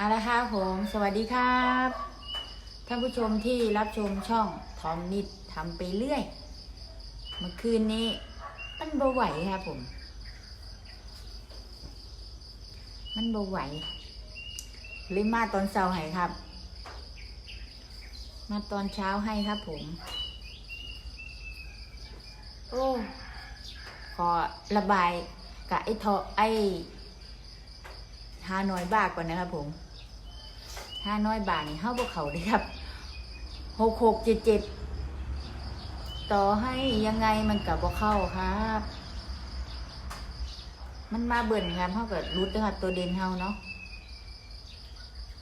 เอาละครับผมสวัสดีครับ ท่านผู้ชมที่รับชมช่องทอมนิดทำไปเรื่อย เมื่อคืนนี้ มันบ่ไหวครับผม มันบ่ไหวเลยมาตอนเช้าให้ครับ มาตอนเช้าให้ครับผม โอ้ขอระบายกับไอ้ทอไอ้ฮานอยบ้าก่อนนะครับผม ฮาน้อยบาทนี่เข้าพวกเขาเลยครับหกหกเจ็ดเจ็ดต่อให้ยังไงมันกับพวกเข้าครับ มันมาเบิ่นครับเขากับรุดนะครับตัวเด่นเฮาเนาะ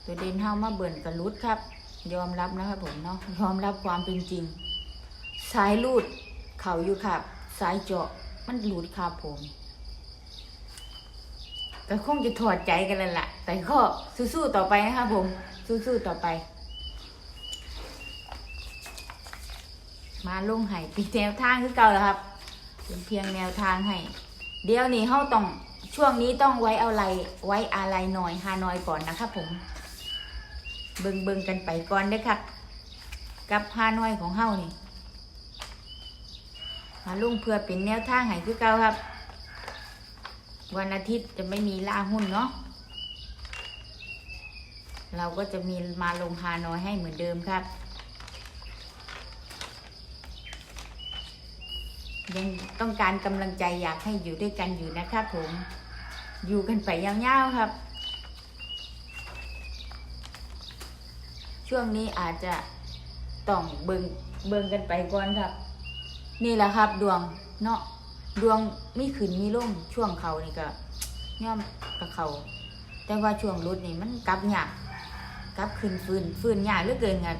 ตัวเด่นเฮามาเบิ่นกับรุดครับ ยอมรับนะครับผมเนาะยอมรับความเป็นจริง สายรูดเข่าอยู่ครับ สายเจาะมันหลุดครับผมก็คงจะถอดใจกันแล้วล่ะ แต่ก็สู้ๆต่อไปนะครับผม สู้ๆต่อไป มาลงไห้เป็นแนวทางคือเก่าแล้วครับเป็นเพียงแนวทางให้ เดี๋ยวนี้เขาต้องช่วงนี้ต้องไว้อะไรไว้อะไรหน่อยฮานอยก่อนนะครับผม เบิงเบิงๆกันไปก่อนเด้อครับกับฮานอยของเฮานี่มาลุงเพื่อเป็นแนวทางให้คือเก่าครับ วันอาทิตย์จะไม่มีล่าหุ้นเนาะ เราก็จะมีมาลงฮานอยให้เหมือนเดิมครับ ยังต้องการกำลังใจอยากให้อยู่ด้วยกันอยู่นะครับผม อยู่กันไปยาวๆครับ ช่วงนี้อาจจะต้องเบิงเบิงกันไปก่อนครับ นี่แหละครับดวงเนาะดวงมีขึ้นมีลงช่วงเขานี่ก็ย่อมกับเขาแต่ว่าช่วงรุดนี่มันกลับยาก กลับขึ้นฟื้นฟื้นยากเหลือเกินครับ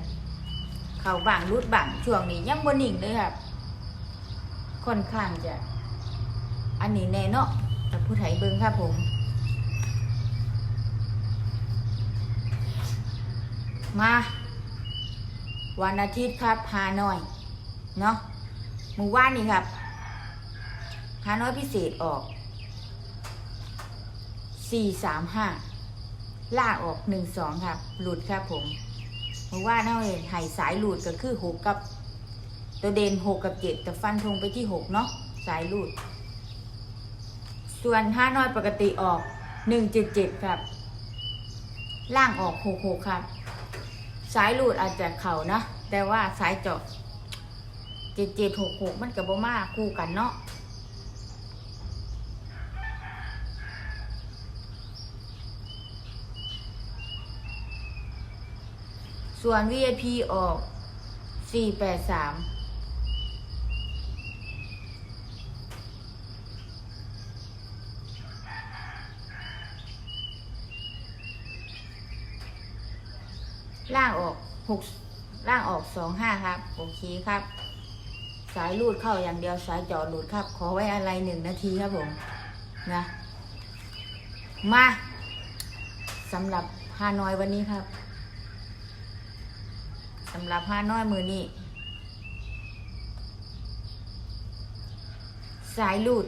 เขาบางรุดบางช่วงนี้ยังบ่นิ่งเลยครับค่อนข้างจะ อันนี้แน่เนาะแต่ผู้ไทยเบิงครับผม มา วันอาทิตย์ครับฮานอย เนาะหมู่ว่านนี่ครับฮานอยพิเศษออกสี่สามห้า ล่าออกหนึ่งสองครับหลุดครับผมหมู่ว่านเท่าเองไห่สายหลุดก็คือหกกับ ตัวเด่นหกกับเจ็ดแต่ฟันธงไปที่หกเนาะสายหลุด ส่วนห้าน้อยปกติออกหนึ่งเจ็ดเจ็ดครับ ล่างออกหกหกครับ สายหลุดอาจจะเข่านะ แต่ว่าสายเจาะเจ็ดเจ็ดหกหกมันกับบ่มาคู่กันเนาะ ส่วน VIP ออกสี่แปดสามล่างออกหกล่างออกสองห้าครับ โอเคครับ สายรูดเข้าอย่างเดียวสายจอดหลุดครับ ขอไว้อะไรหนึ่งนาทีครับผมนะมาสำหรับฮานอยวันนี้ครับำหรับฮานอยมือนี้สายรูด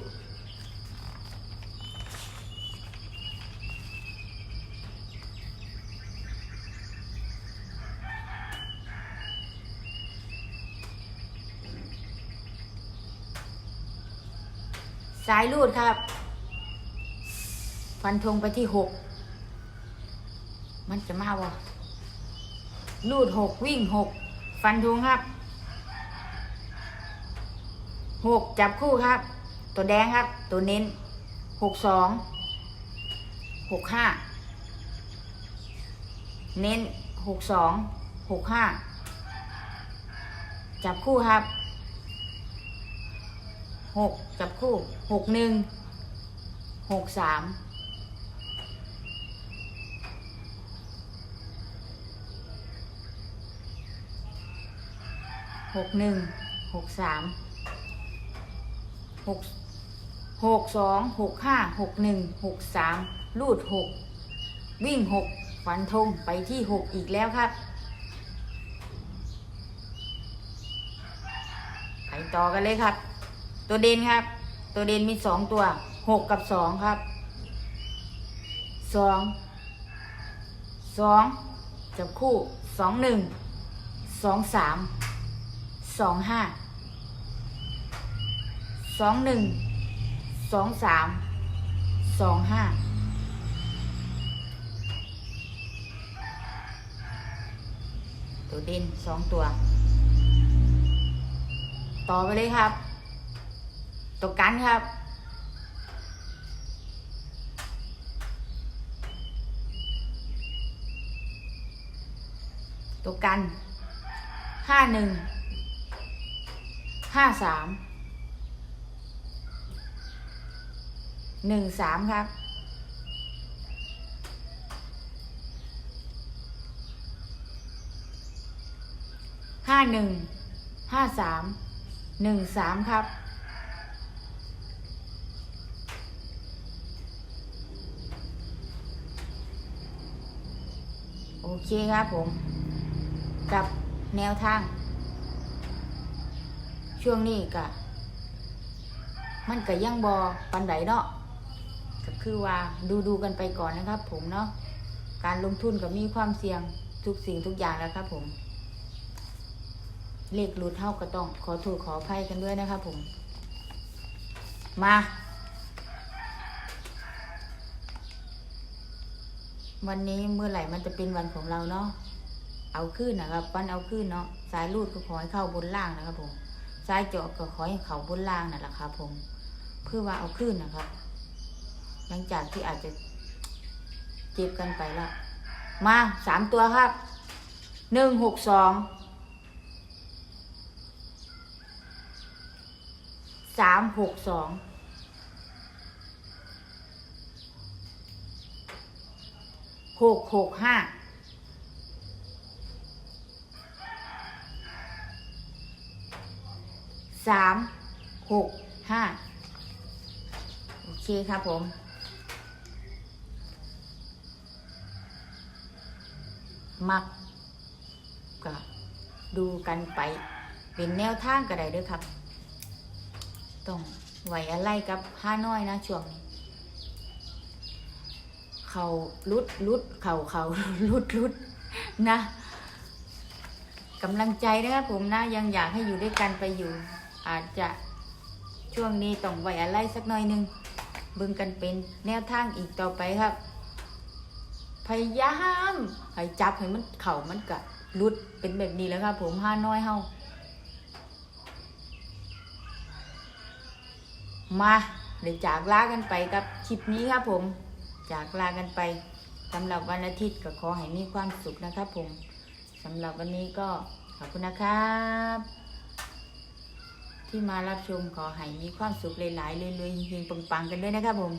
สายรูดครับ ฟันธงไปที่หกมันจะมาวะรูดหกวิ่งหกฟันธงครับหกจับคู่ครับ ตัวแดงครับ ตัวเน้นหกสองหกห้าเน้นหกสองหกห้าจับคู่ครับหกจับคู่หกหนึ่งหกสาม หกหนึ่งหกสามหกหกสองหกห้าหกหนึ่งหกสามลูดหกวิ่งหกฟันธงไปที่หกอีกแล้วครับไปต่อกันเลยครับ ตัวเด่นครับ ตัวเด่นมีสองตัวหกกับสองครับสองสองจับคู่สองหนึ่งสองสาม สองห้าสองหนึ่งสองสามสองห้าตัวเด่นสองตัว ต่อไปเลยครับ ตัวกันครับตัวกัน ห้าหนึ่ง ห้าสามหนึ่งสามครับ ห้าหนึ่ง ห้าสาม หนึ่งสามครับ โอเคครับผม กับแนวทาง ช่วงนี้ก็มันก็ยังบอปันไดเนาะก็คือว่าดูดูกันไปก่อนนะครับ ผมเนาะการลงทุนก็มีความเสี่ยงทุกสิ่งทุกอย่างแล้วครับ ผม เลขหลุดเท่าก็ต้อง ขอโทษขออภัยกันด้วยนะครับผม มาวันนี้เมื่อไหร่มันจะเป็นวันของเราเนาะ เอาขึ้นนะครับ วันเอาขึ้นเนาะ สายรูดก็ขอให้เข้าบนล่างนะครับผม สายเจาะก็ขอให้เขาบนล่างนั่นแหละครับผมเพื่อว่าเอาขึ้นนะครับ หลังจากที่อาจจะเจ็บกันไปแล้ว มาสามตัวครับหนึ่งหกสองสามหกสองหกหกห้า สามหกห้าโอเคครับผมมักก็ดูกันไปเป็นแนวทางก็ได้ด้วยครับต้องไหวอะไรกับห้าน้อยนะช่วงนี้ เขาลุดลุดเขาเขาลุดลุดนะกำลังใจนะครับผมนะยังอยากให้อยู่ด้วยกันไปอยู่ อาจจะช่วงนี้ต้องไหวอะไรสักหน่อยหนึงบิ่งกันเป็นแนวทางอีกต่อไปครับ พยายามให้จับให้มันเข่ามันกะลุดเป็นแบบนี้แล้วครับผมห้าน้อยเฮามาเดี๋ยวจากลากันไปกับคลิปนี้ครับผม จากลากันไปสำหรับวันอาทิตย์ก็ขอให้มีความสุขนะครับผมสำหรับวันนี้ก็ขอบคุณนะครับ ที่มารับชมขอให้มีความสุขหลายๆเลยๆเฮงๆปังๆ กันด้วยนะครับผม